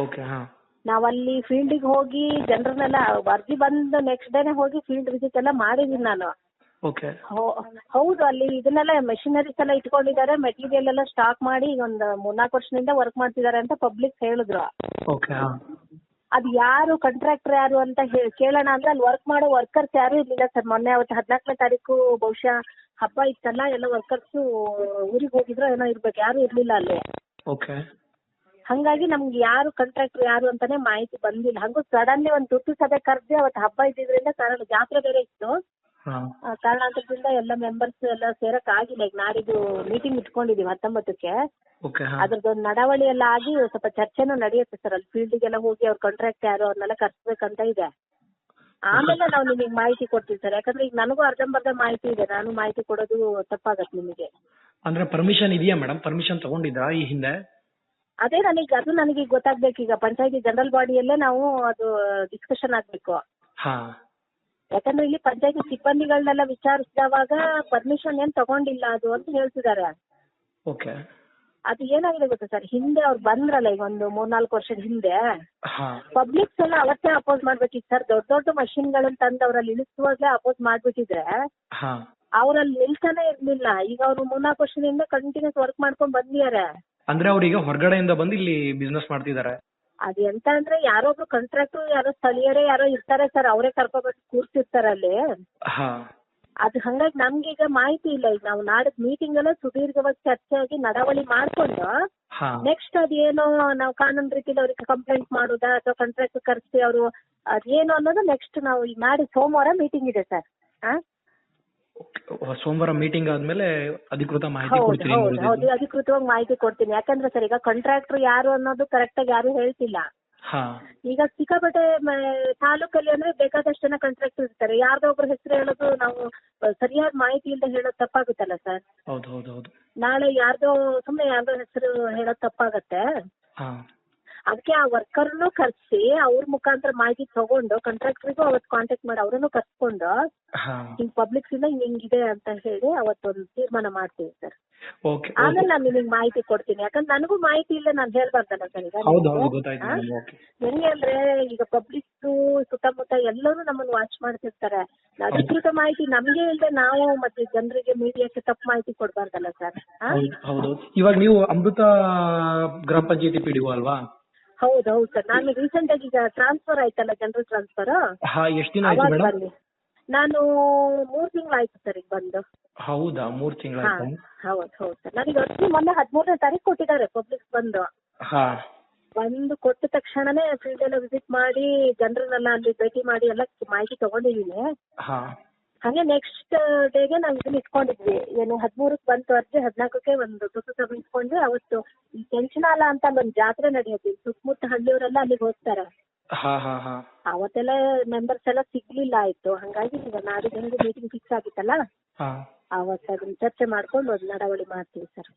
Okay ಹಾ. ನಾವಲ್ಲಿ ಫೀಲ್ಡಿಗೆ ಹೋಗಿ ಜನರನ್ನೆಲ್ಲ ಅರ್ಜಿ ಬಂದು ನೆಕ್ಸ್ಟ್ ಡೇನೆ ಹೋಗಿ ಫೀಲ್ಡ್ ವಿಸಿಟ್ ಎಲ್ಲ ಮಾಡಿದೀನಿ ನಾನು. ಓಕೆ ಹೋ- ಹೌದು ಅಲ್ಲಿ ಇದನ್ನೆಲ್ಲ ಮೆಷಿನರೀಸ್ ಎಲ್ಲ ಇಟ್ಕೊಂಡಿದ್ದಾರೆ ಮೆಟೀರಿಯಲ್ ಎಲ್ಲ ಸ್ಟಾಕ್ ಮಾಡಿ ಈಗ ಒಂದು ಮೂರ್ನಾಲ್ಕು ವರ್ಷದಿಂದ ವರ್ಕ್ ಮಾಡ್ತಿದ್ದಾರೆ ಅಂತ ಪಬ್ಲಿಕ್ ಹೇಳಿದ್ರು. ಓಕೆ ಹಾ. ಅದು ಯಾರು ಕಾಂಟ್ರಾಕ್ಟರ್ ಯಾರು ಅಂತ ಕೇಳೋಣ ಅಂದ್ರೆ ಅಲ್ಲಿ ವರ್ಕ್ ಮಾಡೋ ವರ್ಕರ್ಸ್ ಯಾರು ಇರ್ಲಿಲ್ಲ ಸರ್. ಮೊನ್ನೆ ಅವತ್ತು ಹದಿನಾಲ್ಕನೇ ತಾರೀಕು ಬಹುಶಃ ಹಬ್ಬ ಇತ್ತಲ್ಲ ಎಲ್ಲ ವರ್ಕರ್ಸ್ ಊರಿಗೆ ಹೋಗಿದ್ರು ಏನೋ ಇರ್ಬೇಕು ಯಾರು ಇರ್ಲಿಲ್ಲ ಅಲ್ಲಿ. ಓಕೆ ಹಂಗಾಗಿ ನಮ್ಗೆ ಯಾರು ಕಾಂಟ್ರಾಕ್ಟರ್ ಯಾರು ಅಂತಾನೆ ಮಾಹಿತಿ ಬಂದಿಲ್ಲ. ಹಂಗೂ ಸಡನ್ಲಿ ಒಂದು ತುರ್ತು ಸಭೆ ಕರೆದಿ ಅವತ್ತು ಹಬ್ಬ ಇದ್ದಿದ್ರಿಂದ ಕಾರಣ ಜಾತ್ರೆ ಬೇರೆ ಇತ್ತು. ಆ, ಕಾರಣಾಂತರದಿಂದ ಎಲ್ಲ ಮೆಂಬರ್ಸ್ ಎಲ್ಲ ಸೇರಕ್ ಆಗಿಲ್ಲ. ಈಗ ನಾಡಿದ್ದು ಮೀಟಿಂಗ್ ಇಟ್ಕೊಂಡಿದೀವಿ ಹತ್ತೊಂಬತ್ತಕ್ಕೆ. ಅದ್ರದ್ದೊಂದು ನಡವಳಿ ಎಲ್ಲ ಆಗಿ ಸ್ವಲ್ಪ ಚರ್ಚೆನೂ ನಡೆಯುತ್ತೆ ಸರ್. ಅಲ್ಲಿ ಫೀಲ್ಡಿಗೆಲ್ಲ ಹೋಗಿ ಅವ್ರ ಕಾಂಟ್ರಾಕ್ಟ್ ಯಾರು ಅವ್ರನ್ನೆಲ್ಲ ಕರ್ಸ್ಬೇಕಂತ ಇದೆ. ಆಮೇಲೆ ನಾವು ನಿಮಗೆ ಮಾಹಿತಿ ಕೊಡ್ತೀವಿ ಸರ್. ಯಾಕಂದ್ರೆ ಈಗ ನನಗೂ ಅರ್ಧಂಬರ್ಧ ಮಾಹಿತಿ ಇದೆ. ನಾನು ಮಾಹಿತಿ ಕೊಡೋದು ತಪ್ಪಾಗತ್ತೆ ನಿಮಗೆ. ಅಂದ್ರೆ ಪರ್ಮಿಷನ್ ಇದೆಯಾ ಮೇಡಮ್ ಪರ್ಮಿಷನ್ ತಗೊಂಡಿದ್ರಾ ಈ ಹಿಂದೆ? ಅದೇ ನನಗೆ ಅದು ನನಗೆ ಗೊತ್ತಾಗ್ಬೇಕು. ಈಗ ಪಂಚಾಯತಿ ಜನರಲ್ ಬಾಡಿಯಲ್ಲೇ ನಾವು ಅದು ಡಿಸ್ಕಷನ್ ಆಗ್ಬೇಕು. ಯಾಕಂದ್ರೆ ಇಲ್ಲಿ ಪಂಚಾಯತಿ ಸಿಬ್ಬಂದಿಗಳನ್ನೆಲ್ಲ ವಿಚಾರಿಸಿದವಾಗ ಪರ್ಮಿಷನ್ ಏನ್ ತಗೊಂಡಿಲ್ಲ ಅದು ಅಂತ ಹೇಳ್ತಿದ್ದಾರೆ. ಓಕೆ. ಅದು ಏನಾಗಿದೆ ಗೊತ್ತಾ ಸರ್? ಹಿಂದೆ ಅವ್ರು ಬಂದ್ರಲ್ಲ ಈಗ ಒಂದು ಮೂರ್ನಾಲ್ಕು ವರ್ಷದ ಹಿಂದೆ. ಪಬ್ಲಿಕ್ಸ್ ಎಲ್ಲ ಅವತ್ತೇ ಅಪೋಸ್ ಮಾಡ್ಬೇಕಿತ್ತು ಸರ್. ದೊಡ್ಡ ದೊಡ್ಡ ಮಷಿನ್ಗಳನ್ನ ತಂದು ಅವರಲ್ಲಿ ಇಳಿಸುವಾಗ್ಲೇ ಅಪೋಸ್ ಮಾಡ್ಬಿಟ್ಟಿದ್ರೆ ಅವ್ರಲ್ಲಿ ನಿಲ್ತಾನೆ ಇರ್ಲಿಲ್ಲ. ಈಗ ಅವ್ರು ಮೂರ್ನಾಲ್ಕು ವರ್ಷದಿಂದ ಕಂಟಿನ್ಯೂಸ್ ವರ್ಕ್ ಮಾಡ್ಕೊಂಡ್ ಬಂದಿದ್ದಾರೆ. ಅಂದ್ರೆ ಅವ್ರೀಗ ಹೊರಗಡೆಯಿಂದ ಬಂದು ಇಲ್ಲಿ ಬಿಸ್ನೆಸ್ ಮಾಡ್ತಿದ್ದಾರೆ ಅದು ಎಂತ ಅಂದ್ರೆ ಯಾರೋ ಒಬ್ರು ಕಾಂಟ್ರಾಕ್ಟರ್ ಯಾರೋ ಸ್ಥಳೀಯರೇ ಯಾರೋ ಇರ್ತಾರೆ ಸರ್ ಅವರೇ ಕರ್ಕೊಬಂದು ಕೂರ್ಸಿರ್ತಾರೆ ಅಲ್ಲಿ. ಹಾ. ಅದು ಹಂಗಾಗಿ ನಮ್ಗೀಗ ಮಾಹಿತಿ ಇಲ್ಲ. ಈಗ ನಾವು ನಾಡದ್ ಮೀಟಿಂಗ್ ಎಲ್ಲ ಸುದೀರ್ಘವಾಗಿ ಚರ್ಚೆ ಆಗಿ ನಡಾವಳಿ ಮಾಡ್ಕೊಂಡು ಹಾ. ನೆಕ್ಸ್ಟ್ ಅದೇನೋ ನಾವು ಕಾನೂನು ರೀತಿಲಿ ಅವ್ರಿಗೆ ಕಂಪ್ಲೇಂಟ್ ಮಾಡುದಾ ಅಥವಾ ಕಾಂಟ್ರಾಕ್ಟ್ ಕರೆಸಿ ಅವರು ಅದೇನು ಅನ್ನೋದು ನೆಕ್ಸ್ಟ್ ನಾವು ಈ ನಾಡಿದ್ದು ಸೋಮವಾರ ಮೀಟಿಂಗ್ ಇದೆ ಸರ್ ಸೋಮವಾರ ಮೀಟಿಂಗ್ ಆದ್ಮೇಲೆ ಅಧಿಕೃತ ಮಾಹಿತಿ ಕೊಡ್ತೀನಿ ಕೊಡ್ತೀರಿ ಹೌದು ಅಧಿಕೃತವಾಗಿ ಮಾಹಿತಿ ಕೊಡ್ತೀನಿ. ಯಾಕಂದ್ರೆ ಸರ್ ಈಗ ಕಾಂಟ್ರಾಕ್ಟರ್ ಯಾರು ಅನ್ನೋದು ಕರೆಕ್ಟ್ ಆಗಿ ಯಾರು ಹೇಳ್ತಿಲ್ಲ. ಹಾ. ಈಗ ಸಿಕ್ಕಾಪಟ್ಟೆ ಮ- ತಾಲೂಕಲ್ಲಿ ಅಂದ್ರೆ ಬೇಕಾದಷ್ಟು ಜನ ಕಾಂಟ್ರಾಕ್ಟರ್ ಇರ್ತಾರೆ. ಯಾರ್ದೋ ಒಬ್ರು ಹೆಸರು ಹೇಳೋದು ನಾವು ಸರಿಯಾದ ಮಾಹಿತಿ ಇಲ್ಲದೆ ಹೇಳೋದು ತಪ್ಪಾಗುತ್ತಲ್ಲ ಸರ್? ಹೌದು ಹೌದು ಹೌದು. ನಾಳೆ ಯಾರ್ದೋ ಸುಮ್ಮನೆ ಯಾರ್ದೋ ಹೆಸರು ಹೇಳೋದು ತಪ್ಪಾಗತ್ತೆ. ಹಾ. ಅದಕ್ಕೆ ಆ ವರ್ಕರ್ನು ಕರ್ಸಿ ಅವ್ರ ಮುಖಾಂತರ ಮಾಹಿತಿ ತಗೊಂಡು ಕಾಂಟ್ರಾಕ್ಟರ್ಗೂ ಅವತ್ತು ಕಾಂಟ್ಯಾಕ್ಟ್ ಮಾಡಿ ಅವರನ್ನು ಕರ್ಸ್ಕೊಂಡು ಹಿಂಗ್ ಪಬ್ಲಿಕ್ಸ್ ಇಂದ ಹಿಂಗ್ ಹಿಂಗಿದೆ ಅಂತ ಹೇಳಿ ಅವತ್ತೊಂದು ತೀರ್ಮಾನ ಮಾಡ್ತೀವಿ ಸರ್ ಆಮೇಲೆ ನಾನು ನಿಮಗೆ ಮಾಹಿತಿ ಕೊಡ್ತೀನಿ. ಯಾಕಂದ್ರೆ ನನಗೂ ಮಾಹಿತಿ ಇಲ್ಲ ನಾನು ಹೇಳ್ಬಾರ್ದಲ್ಲ ಸರ್ ಈಗ ಹೆಂಗೆ ಅಂದ್ರೆ ಈಗ ಪಬ್ಲಿಕ್ ಸುತ್ತಮುತ್ತ ಎಲ್ಲರೂ ನಮ್ಮನ್ನ ವಾಚ್ ಮಾಡ್ತಿರ್ತಾರೆ. ಅಧಿಕೃತ ಮಾಹಿತಿ ನಮ್ಗೆ ಇಲ್ಲದೆ ನಾವು ಮತ್ತೆ ಜನರಿಗೆ ಮೀಡಿಯಾಕ್ಕೆ ತಪ್ಪು ಮಾಹಿತಿ ಕೊಡ್ಬಾರ್ದಲ್ಲ ಸರ್ ಹೌದು. ಇವಾಗ ನೀವು ಅಮೃತ ಗ್ರಾಮ ಪಂಚಾಯತಿ ಪಿಡಿಒ ಅಲ್ವಾ? ಹೌದು ಹೌದು ಸರ್. ನಾನು ರೀಸೆಂಟ್ ಆಗಿ ಈಗ ಟ್ರಾನ್ಸ್ಫರ್ ಆಯ್ತಲ್ಲ ಜನರಲ್ ಟ್ರಾನ್ಸ್ಫರ್ ಹಾ ಎಷ್ಟು ದಿನ ಆಯ್ತು ಮೇಡಮ್ ಬನ್ನಿ ನಾನು ಮೂರ್ ತಿಂಗಳಾಯ್ತು ಸರ್ ಈಗ ಬಂದು. ಹೌದಾ ಮೂರ್ ಹಾ ತಿಂಗಳಾಯ್ತು ಹೌದು ಹೌದು ಸರ್. ನನಗೆ ಅರ್ಜಿ ಮೊನ್ನೆ ಹದಿಮೂರನೇ ತಾರೀಕು ಕೊಟ್ಟಿದ್ದಾರೆ ಪಬ್ಲಿಕ್ ಬಂದು. ಹಾ. ಬಂದು ಕೊಟ್ಟ ತಕ್ಷಣನೇ ಫೀಲ್ಡ್ ಎಲ್ಲ ವಿಸಿಟ್ ಮಾಡಿ ಜನರನ್ನೆಲ್ಲ ಅಲ್ಲಿ ಭೇಟಿ ಮಾಡಿ ಎಲ್ಲ ಮಾಹಿತಿ ತಗೊಂಡಿದ್ದೀನಿ. ಹಾ. ಹಾಗೆ ನೆಕ್ಸ್ಟ್ ಡೇಗೆ ನಾವು ಇದನ್ನ ಇಟ್ಕೊಂಡಿದ್ವಿ. ಏನು ಹದಿಮೂರಕ್ಕೆ ಬಂತು ಅರ್ಜಿ ಹದಿನಾಲ್ಕಕ್ಕೆ ಒಂದು ತುರ್ತು ಸಭೆ ಇಟ್ಕೊಂಡ್ವಿ. ಅವತ್ತು ಈ ಕೆಂಚನಾಲ ಅಂತ ಒಂದು ಜಾತ್ರೆ ನಡೆಯುತ್ತೆ. ಸುತ್ತಮುತ್ತ ಹಳ್ಳಿಯವರೆಲ್ಲ ಅಲ್ಲಿಗೆ ಹೋಗ್ತಾರೆ. ಅವತ್ತೆಲ್ಲ ಮೆಂಬರ್ಸ್ ಎಲ್ಲ ಸಿಗ್ಲಿಲ್ಲ ಆಯ್ತು. ಹಂಗಾಗಿ ಈಗ ನಾಡಿದ್ದು ಮೀಟಿಂಗ್ ಫಿಕ್ಸ್ ಆಗಿತ್ತಲ್ಲ? ಅವತ್ತು ಅದನ್ನ ಚರ್ಚೆ ಮಾಡ್ಕೊಂಡು ಒಂದು ನಡವಳಿ ಮಾಡ್ತೀವಿ ಸರ್.